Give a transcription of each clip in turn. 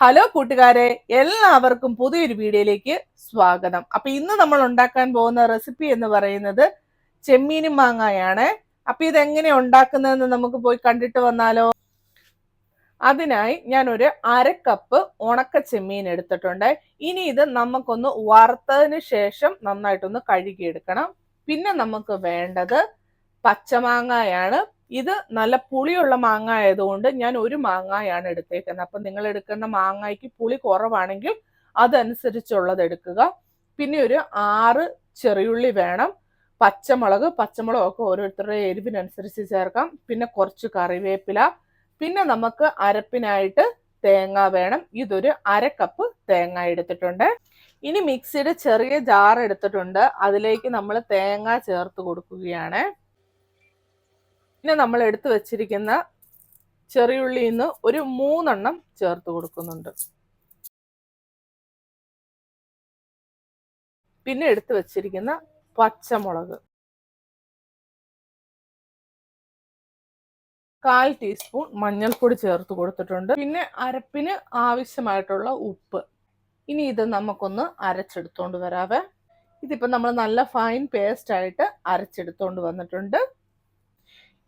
Hello കൂട്ടുകാരെ എല്ലാവർക്കും പുതിയൊരു വീഡിയോയിലേക്ക് സ്വാഗതം. അപ്പൊ ഇന്ന് നമ്മൾ ഉണ്ടാക്കാൻ പോകുന്ന റെസിപ്പി എന്ന് പറയുന്നത് ചെമ്മീനും മാങ്ങായാണ്. അപ്പൊ ഇതെങ്ങനെ ഉണ്ടാക്കുന്നതെന്ന് നമുക്ക് പോയി കണ്ടിട്ട് വന്നാലോ? അതിനായി ഞാൻ ഒരു അര കപ്പ് ഉണക്ക ചെമ്മീൻ എടുത്തിട്ടുണ്ട്. ഇനി ഇത് നമുക്കൊന്ന് വറുത്തതിന് ശേഷം നന്നായിട്ടൊന്ന് കഴുകിയെടുക്കണം. പിന്നെ നമുക്ക് വേണ്ടത് പച്ചമാങ്ങയാണ്. ഇത് നല്ല പുളിയുള്ള മാങ്ങ ആയതുകൊണ്ട് ഞാൻ ഒരു മാങ്ങായാണ് എടുത്തേക്കുന്നത്. അപ്പം നിങ്ങൾ എടുക്കുന്ന മാങ്ങയ്ക്ക് പുളി കുറവാണെങ്കിൽ അതനുസരിച്ചുള്ളത് എടുക്കുക. പിന്നെ ഒരു ആറ് ചെറിയുള്ളി വേണം. പച്ചമുളക് പച്ചമുളകൊക്കെ ഓരോരുത്തരുടെ എരിവിനനുസരിച്ച് ചേർക്കാം. പിന്നെ കുറച്ച് കറിവേപ്പില. പിന്നെ നമുക്ക് അരപ്പിനായിട്ട് തേങ്ങ വേണം. ഇതൊരു അര കപ്പ് തേങ്ങ എടുത്തിട്ടുണ്ട്. ഇനി മിക്സിയുടെ ചെറിയ ജാർ എടുത്തിട്ടുണ്ട്. അതിലേക്ക് നമ്മൾ തേങ്ങ ചേർത്ത് കൊടുക്കുകയാണ്. പിന്നെ നമ്മൾ എടുത്തു വച്ചിരിക്കുന്ന ചെറിയുള്ളിയിൽ നിന്ന് ഒരു മൂന്നെണ്ണം ചേർത്ത് കൊടുക്കുന്നുണ്ട്. പിന്നെ എടുത്തു വച്ചിരിക്കുന്ന പച്ചമുളക്. കാൽ ടീസ്പൂൺ മഞ്ഞൾപ്പൊടി ചേർത്ത് കൊടുത്തിട്ടുണ്ട്. പിന്നെ അരപ്പിന് ആവശ്യമായിട്ടുള്ള ഉപ്പ്. ഇനി ഇത് നമുക്കൊന്ന് അരച്ചെടുത്തോണ്ട് വരാവേ. ഇതിപ്പോൾ നമ്മൾ നല്ല ഫൈൻ പേസ്റ്റ് ആയിട്ട് അരച്ചെടുത്തോണ്ട് വന്നിട്ടുണ്ട്.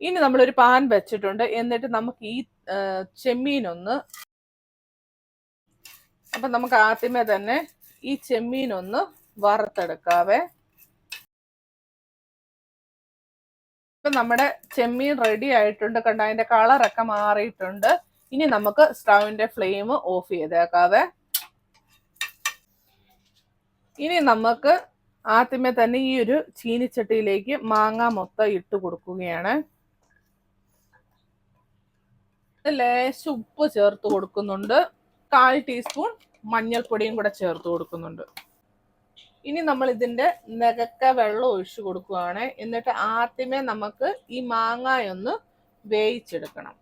ഇനി നമ്മളൊരു പാൻ വെച്ചിട്ടുണ്ട്. എന്നിട്ട് നമുക്ക് ഈ ചെമ്മീനൊന്ന് അപ്പം നമുക്ക് ആദ്യമേ തന്നെ ഈ ചെമ്മീനൊന്ന് വറുത്തെടുക്കാവേ. ഇപ്പം നമ്മുടെ ചെമ്മീൻ റെഡി ആയിട്ടുണ്ട്. കണ്ട അതിന്റെ കളറൊക്കെ മാറിയിട്ടുണ്ട്. ഇനി നമുക്ക് സ്റ്റൗവിന്റെ ഫ്ലെയിം ഓഫ് ചെയ്തേക്കാവേ. ഇനി നമുക്ക് ആദ്യമേ തന്നെ ഈ ഒരു ചീനിച്ചട്ടിയിലേക്ക് മാങ്ങ മൊത്തം ഇട്ട് കൊടുക്കുകയാണ്. ലേശം ഉപ്പ് ചേർത്ത് കൊടുക്കുന്നുണ്ട്. കാൽ ടീസ്പൂൺ മഞ്ഞൾപ്പൊടിയും കൂടെ ചേർത്ത് കൊടുക്കുന്നുണ്ട്. ഇനി നമ്മൾ ഇതിന്റെ നികക്ക വെള്ളം ഒഴിച്ചു കൊടുക്കുകയാണ് എന്നിട്ട് ആദ്യമേ നമുക്ക് ഈ മാങ്ങായൊന്ന് വേവിച്ചെടുക്കണം.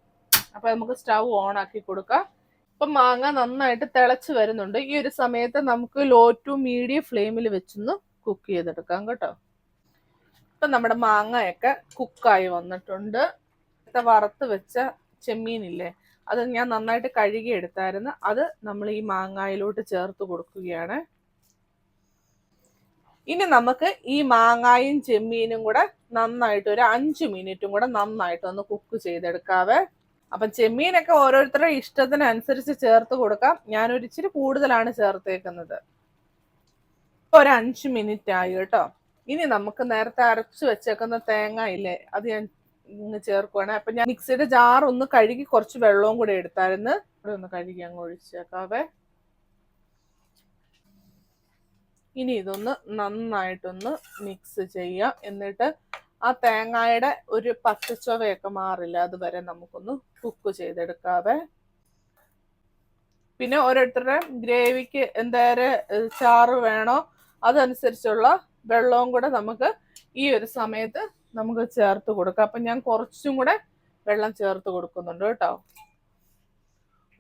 അപ്പൊ നമുക്ക് സ്റ്റവ് ഓൺ ആക്കി കൊടുക്കാം. ഇപ്പൊ മാങ്ങ നന്നായിട്ട് തിളച്ച് വരുന്നുണ്ട്. ഈ ഒരു സമയത്ത് നമുക്ക് ലോ ടു മീഡിയം ഫ്ലെയിമിൽ വെച്ചൊന്ന് കുക്ക് ചെയ്തെടുക്കാം കേട്ടോ. ഇപ്പൊ നമ്മുടെ മാങ്ങയൊക്കെ കുക്കായി വന്നിട്ടുണ്ട്. വറുത്ത് വെച്ച ചെമ്മീനില്ലേ? അത് ഞാൻ നന്നായിട്ട് കഴുകി എടുത്തായിരുന്നു. അത് നമ്മൾ ഈ മാങ്ങായിലോട്ട് ചേർത്ത് കൊടുക്കുകയാണ്. ഇനി നമുക്ക് ഈ മാങ്ങായും ചെമ്മീനും കൂടെ നന്നായിട്ട് ഒരു അഞ്ച് മിനിറ്റും കൂടെ നന്നായിട്ട് ഒന്ന് കുക്ക് ചെയ്തെടുക്കാവേ. അപ്പം ചെമ്മീനൊക്കെ ഓരോരുത്തരുടെ ഇഷ്ടത്തിനനുസരിച്ച് ചേർത്ത് കൊടുക്കാം. ഞാനൊരു ഇച്ചിരി കൂടുതലാണ് ചേർത്തേക്കുന്നത്. ഒരു അഞ്ച് മിനിറ്റ് ആയി കേട്ടോ. ഇനി നമുക്ക് നേരത്തെ അരച്ചു വെച്ചേക്കുന്ന തേങ്ങ ഇല്ലേ? അത് ഞാൻ ഇങ്ങ് ചേർക്കുവാണ്. അപ്പൊ ഞാൻ മിക്സിയുടെ ജാർ ഒന്ന് കഴുകി കുറച്ച് വെള്ളവും കൂടെ എടുത്തായിരുന്നു. ഇവിടെ ഒന്ന് കഴുകി അങ്ങ് ഒഴിച്ചേക്കാവേ. ഇനി ഇതൊന്ന് നന്നായിട്ടൊന്ന് മിക്സ് ചെയ്യാം. എന്നിട്ട് ആ തേങ്ങയുടെ ഒരു പച്ചച്ചുവയൊക്കെ മാറില്ല. അതുവരെ നമുക്കൊന്ന് കുക്ക് ചെയ്തെടുക്കാവേ. പിന്നെ ഓരോരുത്തരുടെ ഗ്രേവിക്ക് എന്തേരെ ചാറ് വേണോ അതനുസരിച്ചുള്ള വെള്ളവും കൂടെ നമുക്ക് ഈ ഒരു സമയത്ത് നമുക്ക് ചേർത്ത് കൊടുക്കാം. അപ്പം ഞാൻ കുറച്ചും കൂടെ വെള്ളം ചേർത്ത് കൊടുക്കുന്നുണ്ട് കേട്ടോ.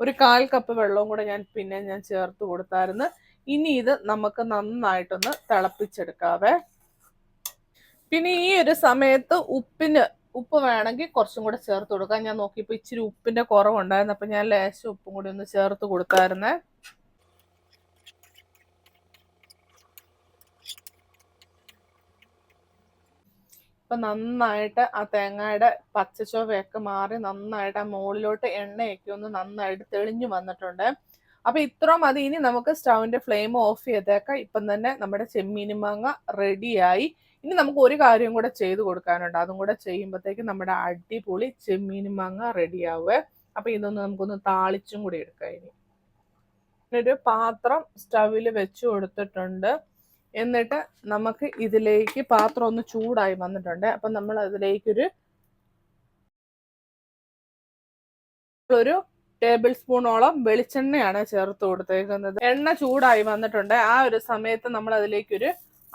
ഒരു കാൽ കപ്പ് വെള്ളവും കൂടെ ഞാൻ പിന്നെ ഞാൻ ചേർത്ത് കൊടുത്തായിരുന്നു. ഇനി ഇത് നമുക്ക് നന്നായിട്ടൊന്ന് തിളപ്പിച്ചെടുക്കാവേ. പിന്നെ ഈ ഒരു സമയത്ത് ഉപ്പിന് ഉപ്പ് വേണമെങ്കിൽ കുറച്ചും കൂടെ ചേർത്ത് കൊടുക്കാം. ഞാൻ നോക്കിയപ്പോൾ ഇച്ചിരി ഉപ്പിന്റെ കുറവുണ്ടായിരുന്നു. അപ്പം ഞാൻ ലേശം ഉപ്പും കൂടി ഒന്ന് ചേർത്ത് കൊടുത്തായിരുന്നേ. ഇപ്പൊ നന്നായിട്ട് ആ തേങ്ങയുടെ പച്ചച്ചോവയൊക്കെ മാറി നന്നായിട്ട് ആ മുകളിലോട്ട് എണ്ണയൊക്കെ ഒന്ന് നന്നായിട്ട് തെളിഞ്ഞു വന്നിട്ടുണ്ട്. അപ്പൊ ഇത്ര മതി. ഇനി നമുക്ക് സ്റ്റൗവിന്റെ ഫ്ലെയിം ഓഫ് ചെയ്തേക്കാം. ഇപ്പം തന്നെ നമ്മുടെ ചെമ്മീനും മാങ്ങ റെഡിയായി. ഇനി നമുക്ക് ഒരു കാര്യം കൂടെ ചെയ്തു കൊടുക്കാനുണ്ട്. അതും കൂടെ ചെയ്യുമ്പോഴത്തേക്ക് നമ്മുടെ അടിപൊളി ചെമ്മീനും മാങ്ങ റെഡിയാവുക അപ്പൊ ഇതൊന്ന് നമുക്കൊന്ന് താളിച്ചും കൂടി എടുക്കാം ഇനി. ഒരു പാത്രം സ്റ്റൗവിൽ വെച്ച് കൊടുത്തിട്ടുണ്ട്. എന്നിട്ട് നമുക്ക് ഇതിലേക്ക് പാത്രം ഒന്ന് ചൂടായി വന്നിട്ടുണ്ട്. അപ്പം നമ്മൾ അതിലേക്കൊരു ഒരു ടേബിൾ സ്പൂണോളം വെളിച്ചെണ്ണയാണ് ചേർത്ത് കൊടുത്തേക്കുന്നത്. എണ്ണ ചൂടായി വന്നിട്ടുണ്ട്. ആ ഒരു സമയത്ത് നമ്മൾ അതിലേക്കൊരു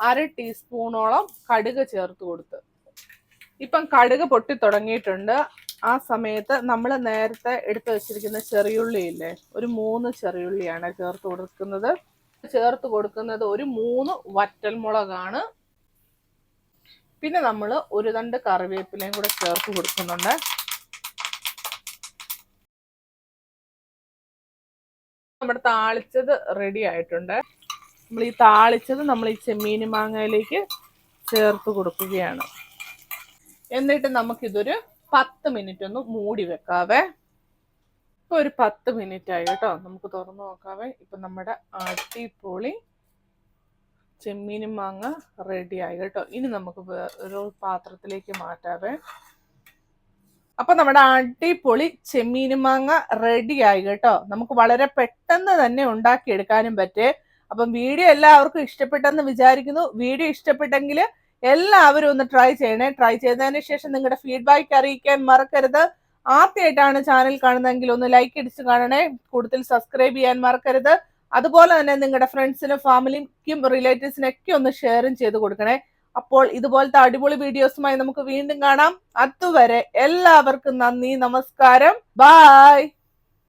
അര ടീസ്പൂണോളം കടുക് ചേർത്ത് കൊടുത്ത്. ഇപ്പം കടുക് പൊട്ടി തുടങ്ങിയിട്ടുണ്ട്. ആ സമയത്ത് നമ്മൾ നേരത്തെ എടുത്തു വെച്ചിരിക്കുന്ന ചെറിയുള്ളി ഇല്ലേ ഒരു മൂന്ന് ചെറിയുള്ളിയാണ് ചേർത്ത് കൊടുക്കുന്നത്. ചേർത്ത് കൊടുക്കുന്നത് ഒരു മൂന്ന് വറ്റൽമുളകാണ്. പിന്നെ നമ്മൾ ഒരു തണ്ട് കറിവേപ്പിലയും കൂടെ ചേർത്ത് കൊടുക്കുന്നുണ്ട്. നമ്മുടെ താളിച്ചത് റെഡി ആയിട്ടുണ്ട്. നമ്മൾ ഈ താളിച്ചത് നമ്മൾ ഈ ചെമ്മീൻ മാങ്ങയിലേക്ക് ചേർത്ത് കൊടുക്കുകയാണ്. എന്നിട്ട് നമുക്കിതൊരു പത്ത് മിനിറ്റ് ഒന്ന് മൂടി വെക്കാവേ. ഇപ്പൊ ഒരു പത്ത് മിനിറ്റ് ആയി കേട്ടോ. നമുക്ക് തുറന്നു നോക്കാവേ. ഇപ്പൊ നമ്മുടെ അടിപൊളി ചെമ്മീനും മാങ്ങ റെഡി ആയി കേട്ടോ. ഇനി നമുക്ക് ഒരു പാത്രത്തിലേക്ക് മാറ്റാവേ. അപ്പൊ നമ്മുടെ അടിപൊളി ചെമ്മീനും മാങ്ങ റെഡി ആയി കേട്ടോ. നമുക്ക് വളരെ പെട്ടെന്ന് തന്നെ ഉണ്ടാക്കിയെടുക്കാനും പറ്റേ. അപ്പം വീഡിയോ എല്ലാവർക്കും ഇഷ്ടപ്പെട്ടെന്ന് വിചാരിക്കുന്നു. വീഡിയോ ഇഷ്ടപ്പെട്ടെങ്കിൽ എല്ലാവരും ഒന്ന് ട്രൈ ചെയ്യണേ. ട്രൈ ചെയ്തതിന് ശേഷം നിങ്ങളുടെ ഫീഡ്ബാക്ക് അറിയിക്കാൻ മറക്കരുത്. ആദ്യമായിട്ടാണ് ചാനൽ കാണുന്നതെങ്കിൽ ഒന്ന് ലൈക്ക് അടിച്ച് കാണണേ. കൂടുതൽ സബ്സ്ക്രൈബ് ചെയ്യാൻ മറക്കരുത്. അതുപോലെ തന്നെ നിങ്ങളുടെ ഫ്രണ്ട്സിനും ഫാമിലിക്കും റിലേറ്റീവ്സിനൊക്കെ ഒന്ന് ഷെയറും ചെയ്ത് കൊടുക്കണേ. അപ്പോൾ ഇതുപോലത്തെ അടിപൊളി വീഡിയോസുമായി നമുക്ക് വീണ്ടും കാണാം. അതുവരെ എല്ലാവർക്കും നന്ദി നമസ്കാരം. ബായ്